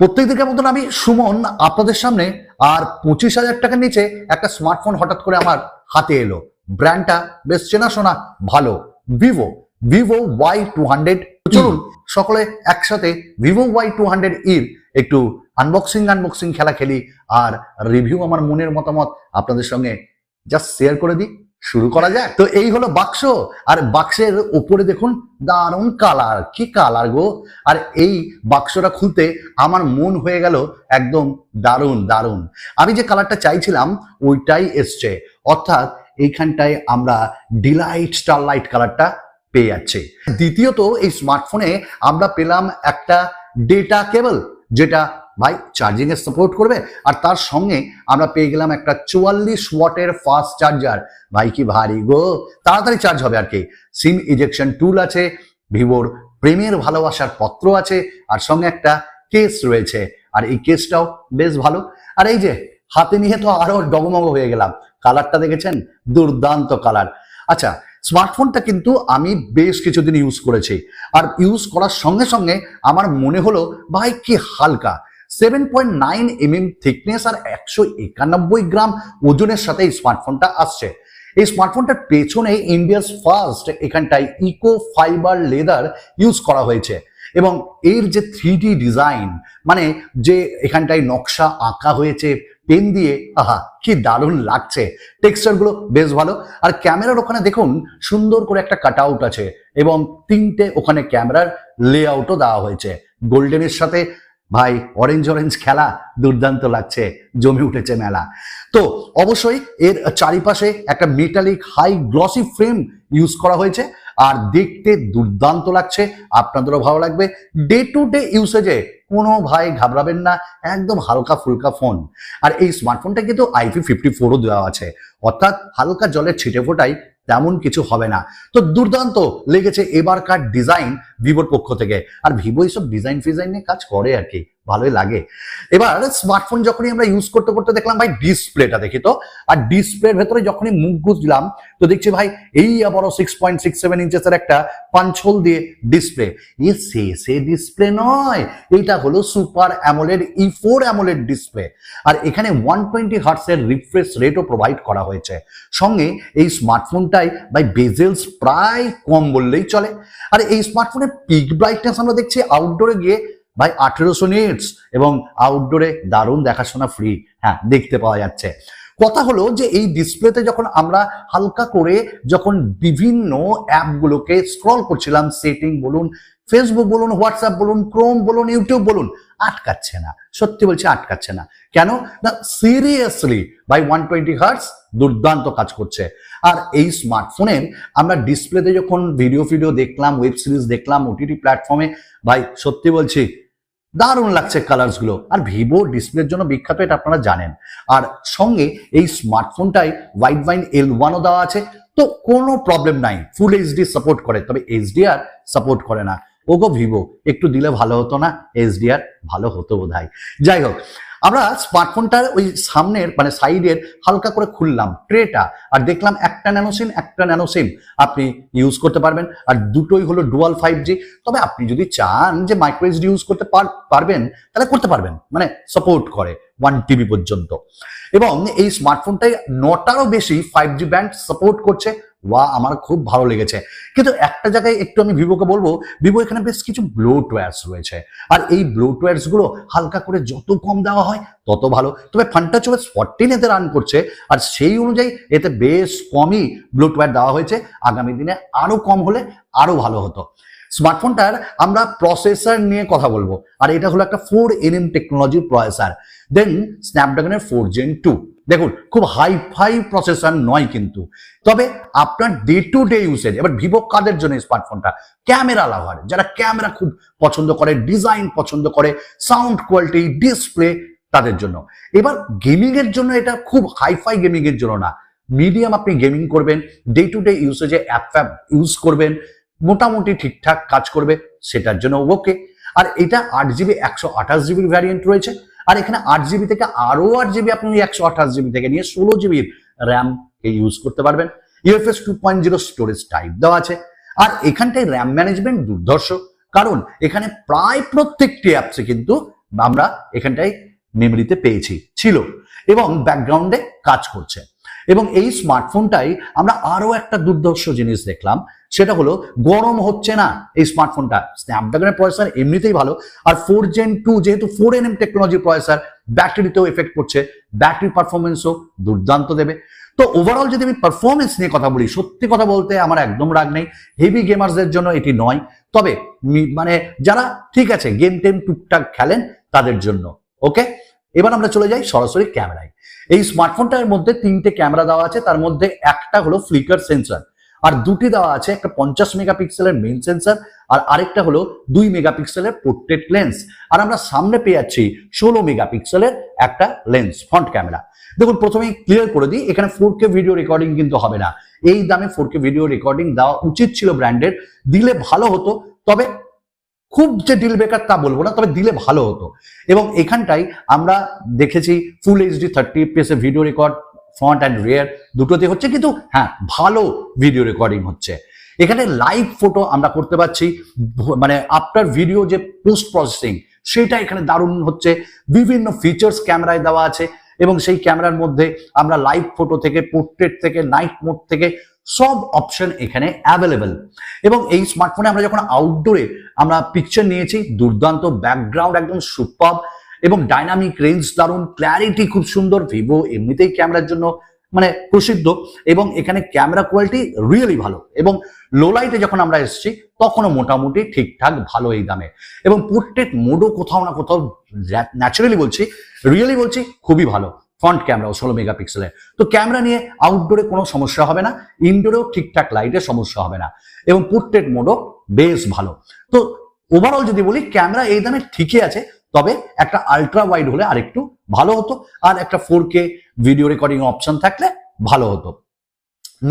প্রত্যেকদিনের মতন আমি, সুমন, আপনাদের সামনে আর পঁচিশ হাজার টাকার নিচে একটা স্মার্টফোন হঠাৎ করে আমার হাতে এলো। ব্র্যান্ডটা বেশ চেনাশোনা, ভালো। Vivo Vivo Y two hundred চলুন, সকলে একসাথে ভিভো ওয়াই টু হান্ড্রেড ইর একটু আনবক্সিং আনবক্সিং খেলা খেলি, আর রিভিউ আমার মনের মতামত আপনাদের সঙ্গে জাস্ট শেয়ার করে দিই। শুরু করা যায় তো এই হলো বাক্স। আর বাক্সের উপরে দেখুন, দারুণ কালার কি কালার গো? আর এই বাক্সটা খুলতে আমার মন হয়ে গেল একদম দারুণ দারুণ। আমি যে কালারটা চাইছিলাম, ওইটাই এসছে। অর্থাৎ এইখানটায় আমরা ডিলাইট স্টারলাইট কালারটা পেয়ে যাচ্ছি। দ্বিতীয়ত, এই স্মার্টফোনে আমরা পেলাম একটা ডেটা কেবল যেটা ভাই চার্জিং এর সাপোর্ট করবে? আর তার সঙ্গে আমরা পেয়ে গেলাম একটা চুয়াল্লিশ ওয়াটের ফাস্ট চার্জার ভাই, কি ভারী গো! তাড়াতাড়ি চার্জ হবে আর কি। সিম ইজেকশন টুল আছে, ভিভোর প্রেমের ভালোবাসার পত্র আছে, আর সঙ্গে একটা কেস রয়েছে। আর এই কেসটাও বেশ ভালো। আর এই যে, হাতে নিয়ে তো আরও ডগমগ হয়ে গেলাম। কালারটা দেখেছেন? দুর্দান্ত কালার আচ্ছা স্মার্টফোনটা কিন্তু আমি বেশ কিছুদিন ইউজ করেছি। আর ইউজ করার সঙ্গে সঙ্গে আমার মনে হলো, ভাই, কি হালকা। Seven point nine mm thickness আর একশো একানব্বই গ্রাম ওজনের সাথে এই স্মার্টফোনটা আসছে। এই স্মার্টফোনটার পেছনে ইন্ডিয়াস ফার্স্ট এখানটায় ইকো ফাইবার লেদার ইউজ করা হয়েছে এবং এর যে থ্রি ডিজাইন মানে যে এখানটায় নকশা আঁকা হয়েছে পেন দিয়ে, আহা, কি দারুণ লাগছে। টেক্সচারগুলো বেশ ভালো। আর ক্যামেরার ওখানে দেখুন, সুন্দর করে একটা কাট আছে এবং তিনটে ওখানে ক্যামেরার লেআউটও দেওয়া হয়েছে। গোল্ডেনের সাথে ভাই অরেঞ্জ অরেঞ্জ খেলা দুর্দান্ত লাগছে, জমে উঠেছে মেলা। তো অবশ্যই এর চারিপাশে একটা metallic high glossy frame use করা হয়েছে, আর দেখতে দুর্দান্ত লাগছে, আপনাদেরও ভালো লাগবে। ডে টু ডে ইউসেজে কোনো ভাই ঘাবড়াবেন না, একদম হালকা ফুলকা ফোন আর এই স্মার্টফোনটা কিন্তু আইপি ফিফটি ফোরও দেওয়া আছে। অর্থাৎ হালকা জলের ছিটে ফোটাই তেমন কিছু হবে না। তো দুর্দান্ত লেগেছে এবারকার ডিজাইন ভিভোর পক্ষ থেকে। আর ভিভো এইসব ডিজাইন ফিজাইন নিয়ে কাজ করে আর কি। ভালোই লাগে। এবার স্মার্টফোন যখনই আমরা ইউজ করতে করতে দেখলাম, ভাই ডিসপ্লেটা দেখি তো। আর ডিসপ্লের ভেতরে যখনই মুখ গুজলাম, তো দেখছি, ভাই, এই আবারও সিক্স পয়েন্ট সিক্স সেভেন ইঞ্চেসের একটা পাঞ্চল দিয়ে ডিসপ্লে এ সে সে ডিসপ্লে নয় এইটা হলো super AMOLED E four AMOLED display আর এখানে ওয়ান টোয়েন্টি হার্টসের রিফ্রেশ রেটও প্রোভাইড করা হয়েছে। সঙ্গে এই স্মার্টফোনটাই বাই বেজেলস প্রায় কম বললেই চলে। আর এই স্মার্টফোনের পিক ব্রাইটনেস আমরা দেখছি আউটডোরে গিয়ে ভাই আঠেরোশো নিটস এবং আউটডোরে দারুণ দেখাশোনা ফ্রি হ্যাঁ দেখতে পাওয়া যাচ্ছে। কথা হলো যে এই ডিসপ্লেতে যখন আমরা হালকা করে যখন বিভিন্ন অ্যাপগুলোকে স্ক্রল করছিলাম সেটিং বলুন ফেসবুক বলুন হোয়াটসঅ্যাপ বলুন ক্রোম বলুন ইউটিউব বলুন, আটকাচ্ছে না। সত্যি বলছি, আটকাচ্ছে না। কেন? না seriously by one twenty hertz দুর্দান্ত কাজ করছে। আর এই স্মার্টফোনের আমরা ডিসপ্লেতে যখন ভিডিও ফিডিও দেখলাম ওয়েব সিরিজ দেখলাম ওটিটি প্ল্যাটফর্মে ভাই, সত্যি বলছি দারুণ লাগছে কালার্সগুলো। আর ভিভো ডিসপ্লের জন্য বিখ্যাত, এটা আপনারা জানেন। আর সঙ্গে এই স্মার্টফোনটাই ওয়াইড বাইন এল ওয়ানও দেওয়া আছে। তো কোনো প্রবলেম নাই ফুল এইচডি সাপোর্ট করে। তবে এইচডিআর সাপোর্ট করে না। ওগো ভিভো, একটু দিলে ভালো হতো না? এইচডিআর ভালো হতো বোধ হয় যাই হোক আমরা স্মার্টফোনটার ওই সামনের মানে সাইডের হালকা করে খুললাম ট্রেটা আর দেখলাম একটা ন্যানো সিম একটা ন্যানো সিম আপনি ইউজ করতে পারবেন। আর দুটোই হলো ডুয়াল ফাইভ জি তবে আপনি যদি চান যে মাইক্রো এইচডি ইউজ করতে পার- পারবেন, তাহলে করতে পারবেন। মানে সাপোর্ট করে ওয়ান টিবি পর্যন্ত। এবং এই স্মার্টফোনটাই নটারও বেশি ফাইভ জি ব্যান্ড সাপোর্ট করছে ওয়া আমার খুব ভালো লেগেছে। কিন্তু একটা জায়গায় একটু আমি ভিভোকে বলব, ভিভো এখানে বেশ কিছু ব্লোটওয়্যারস রয়েছে। আর এই ব্লোটওয়্যারসগুলো হালকা করে যত কম দেওয়া হয়, তত ভালো। তবে ফান্টা চোবেস ফোরটিন এতে রান করছে, আর সেই অনুযায়ী এতে বেশ কমই ব্লোটওয়্যার দেওয়া হয়েছে। আগামী দিনে আরও কম হলে আরও ভালো হতো। স্মার্টফোনটার আমরা প্রসেসর নিয়ে কথা বলব, আর এটা হলো একটা ফোর এনএম টেকনোলজির প্রসেসর দেন স্ন্যাপড্রাগনের ফোর জেন টু দেখুন, খুব হাই ফাই প্রসেসর নয় কিন্তু। তবে আপনার ডে টু ডে ইউসেজ এবার ভিভো কাদের জন্য স্মার্টফোনটা ক্যামেরা লাভার। যারা ক্যামেরা খুব পছন্দ করে ডিজাইন পছন্দ করে সাউন্ড কোয়ালিটি ডিসপ্লে তাদের জন্য। এবার গেমিং এর জন্য এটা খুব হাইফাই গেমিং এর জন্য না। মিডিয়াম আপনি গেমিং করবেন ডে টু ডে ইউসেজে অ্যাপ ফ্যাপ ইউজ করবেন, মোটামুটি ঠিকঠাক কাজ করবে, সেটার জন্য ওকে আর এটা আট জিবি একশো আঠাশ জিবির ভ্যারিয়েন্ট রয়েছে। আর এখানে আট জিবি থেকে আরও আট জিবি আপনি একশো আঠাশ জিবি থেকে নিয়ে ষোলো জিবির র্যাম ইউজ করতে পারবেন। UFS two point zero storage type দেওয়া আছে। আর এখানটায় র্যাম ম্যানেজমেন্ট দুর্ধর্ষ। কারণ এখানে প্রায় প্রত্যেকটি অ্যাপসে কিন্তু আমরা এখানটায় মেমোরিতে পেয়েছি। ছিল। এবং ব্যাকগ্রাউন্ডে কাজ করছে। এবং এই স্মার্টফোনটাই আমরা আরও একটা দুর্ধর্ষ জিনিস দেখলাম, সেটা হলো গরম হচ্ছে না এই স্মার্টফোনটা স্ন্যাপড্রাগনের প্রসেসর এমনিতেই ভালো, আর ফোর জেন টু যেহেতু ফোর এন এম টেকনোলজির প্রসেসর ব্যাটারিতেও এফেক্ট করছে ব্যাটারি পারফরমেন্সও দুর্দান্ত দেবে। তো ওভারঅল যদি আমি পারফরমেন্স নিয়ে কথা বলি, সত্যি কথা বলতে আমার একদম রাগ নেই হেভি গেমার্সদের জন্য এটি নয়। তবে মানে যারা ঠিক আছে গেম টেম টুকটাক খেলেন তাদের জন্য ওকে এবার আমরা চলে যাই সরাসরি ক্যামেরায়। এই স্মার্টফোনটার মধ্যে তিনটে ক্যামেরা দেওয়া আছে, তার মধ্যে একটা হলো ফ্লিকার সেন্সর আর দুটি দেওয়া আছে একটা পঞ্চাশ মেগাপিক্সেলের মেন সেন্সর আর আরেকটা হলো দুই মেগাপিক্সেলের পোর্ট্রেট লেন্স আর আমরা সামনে পেয়ে যাচ্ছি ষোলো মেগাপিক্সেলের একটা লেন্স ফ্রন্ট ক্যামেরা দেখুন, প্রথমেই ক্লিয়ার করে দিই, এখানে ফোর কে ভিডিও রেকর্ডিং কিন্তু হবে না। এই দামে ফোর কে ভিডিও রেকর্ডিং দেওয়া উচিত ছিল ব্র্যান্ডের দিলে ভালো হতো, তবে খুব যে ডিল ব্রেকার তা বলব না, তবে দিলে ভালো হতো। এবং এখানটাই আমরা দেখেছি full HD thirty FPS A video record front and rear দুটোতে হচ্ছে, কিন্তু হ্যাঁ ভালো ভিডিও রেকর্ডিং হচ্ছে। এখানে লাইভ ফটো আমরা করতে পারছি মানে আফটার ভিডিও যে পোস্ট প্রসেসিং সেটা এখানে দারুণ হচ্ছে। বিভিন্ন ফিচার্স ক্যামেরায় দেওয়া আছে, এবং সেই ক্যামেরার মধ্যে আমরা লাইভ ফটো থেকে পোর্ট্রেট থেকে নাইট মোড থেকে সব অপশন এখানে অ্যাভেলেবেল এবং এই স্মার্টফোনে আমরা যখন আউটডোরে আমরা পিকচার নিয়েছি, দুর্দান্ত ব্যাকগ্রাউন্ড একদম সুপার এবং ডাইনামিক রেঞ্জ দারুণ ক্ল্যারিটি খুব সুন্দর ভিভো এমনিতেই ক্যামেরার জন্য মানে প্রসিদ্ধ এবং এখানে ক্যামেরা কোয়ালিটি রিয়েলি ভালো এবং লো লাইটে যখন আমরা এসেছি, তখনও মোটামুটি ঠিকঠাক ভালো এই দামে। এবং পোর্ট্রেট মোডও কোথাও না কোথাও ন্যাচারালি বলছি রিয়েলি বলছি খুবই ভালো। ফ্রন্ট ক্যামেরাও ষোলো মেগাপিক্সেলের। তো ক্যামেরা নিয়ে আউটডোরে কোনো সমস্যা হবে না ইনডোরেও ঠিকঠাক লাইটের সমস্যা হবে না। এবং পোর্ট্রেট মোডও বেশ ভালো। তো ওভারঅল যদি বলি, ক্যামেরা এই দামে ঠিকই আছে, তবে একটা আলট্রা ওয়াইড হলে আরেকটু ভালো হতো, আর একটা four K video recording option থাকলে ভালো হতো।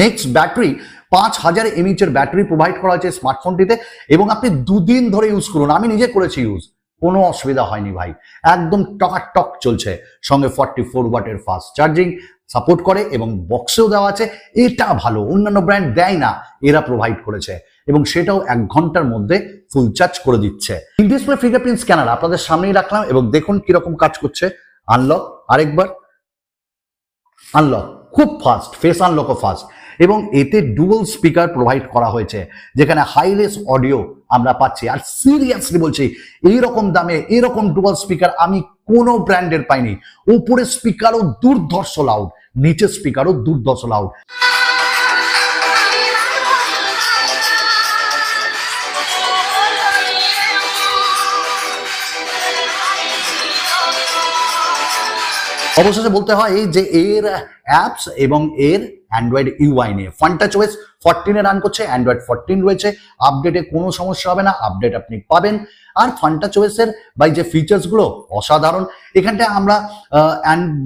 নেক্সট ব্যাটারি পাঁচ হাজার এমএইচ এর ব্যাটারি প্রোভাইড করা হয়েছে স্মার্টফোনটিতে এবং আপনি দুদিন ধরে ইউজ করুন। আমি নিজে করেছি ইউজ কোনো অসুবিধা হয়নি ভাই। একদম টকাটক চলছে। সঙ্গে ফর্টি ফোর ওয়াটের ফাস্ট চার্জিং সাপোর্ট করে এবং বক্সেও দেওয়া আছে। এটা ভালো, অন্যান্য ব্র্যান্ড দেয় না, এরা প্রোভাইড করেছে। এবং সেটাও এক ঘণ্টার মধ্যে ফুল চার্জ করে দিচ্ছে। ডিসপ্লে ফিঙ্গারপ্রিন্ট স্ক্যানার আপনাদের সামনেই রাখলাম এবং দেখুন কীরকম কাজ করছে। আনলক আরেকবার। আনলক খুব ফাস্ট ফেস আনলকও ফাস্ট এবং এতে ডুবল স্পিকার প্রোভাইড করা হয়েছে, যেখানে হাইলেস অডিও আমরা পাচ্ছি। আর সিরিয়াসলি বলছি, এইরকম দামে এরকম ডুবল স্পিকার আমি কোনো ব্র্যান্ডের পাইনি। উপরে স্পিকারও দুর্ধর্ষ লাউড নিচে স্পিকারও দুর্ধর্ষ লাউড অবশেষে বলতে হয় যে এর অ্যাপস এবং এর অ্যান্ড্রয়েড ইউআই নিয়ে। ফান্টাচ ওয়েস ফোরটিনে রান করছে অ্যান্ড্রয়েড ফোরটিন রয়েছে। আপডেটে কোনো সমস্যা হবে না আপডেট আপনি পাবেন। আর ফান্টাচ ওয়েসের বাই যে ফিচার্সগুলো অসাধারণ। এখানটায় আমরা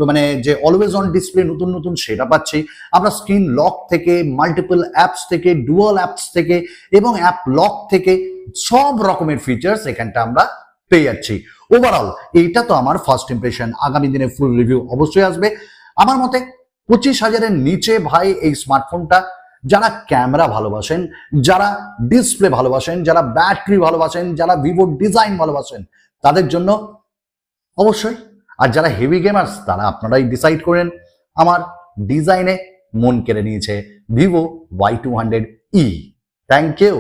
মানে যে অলওয়েজ অন ডিসপ্লে নতুন নতুন সেটা পাচ্ছি। আমরা স্ক্রিন লক থেকে মাল্টিপল অ্যাপস থেকে ডুয়াল অ্যাপস থেকে এবং অ্যাপ লক থেকে সব রকমের ফিচার্স এখানটা আমরা পেয়ে যাচ্ছি। ওভারঅল এইটা তো আমার ফার্স্ট ইমপ্রেশন আগামী দিনে ফুল রিভিউ অবশ্যই আসবে। আমার মতে পঁচিশ হাজারের নিচে ভাই এই স্মার্টফোনটা যারা ক্যামেরা ভালোবাসেন, যারা ডিসপ্লে ভালোবাসেন, যারা ব্যাটারি ভালোবাসেন, যারা ভিভো ডিজাইন ভালোবাসেন, তাদের জন্য অবশ্যই। আর যারা হেভি গেমার্স তারা আপনারাই ডিসাইড করেন। আমার ডিজাইনে মন কেড়ে নিয়েছে Vivo Y two hundred E thank you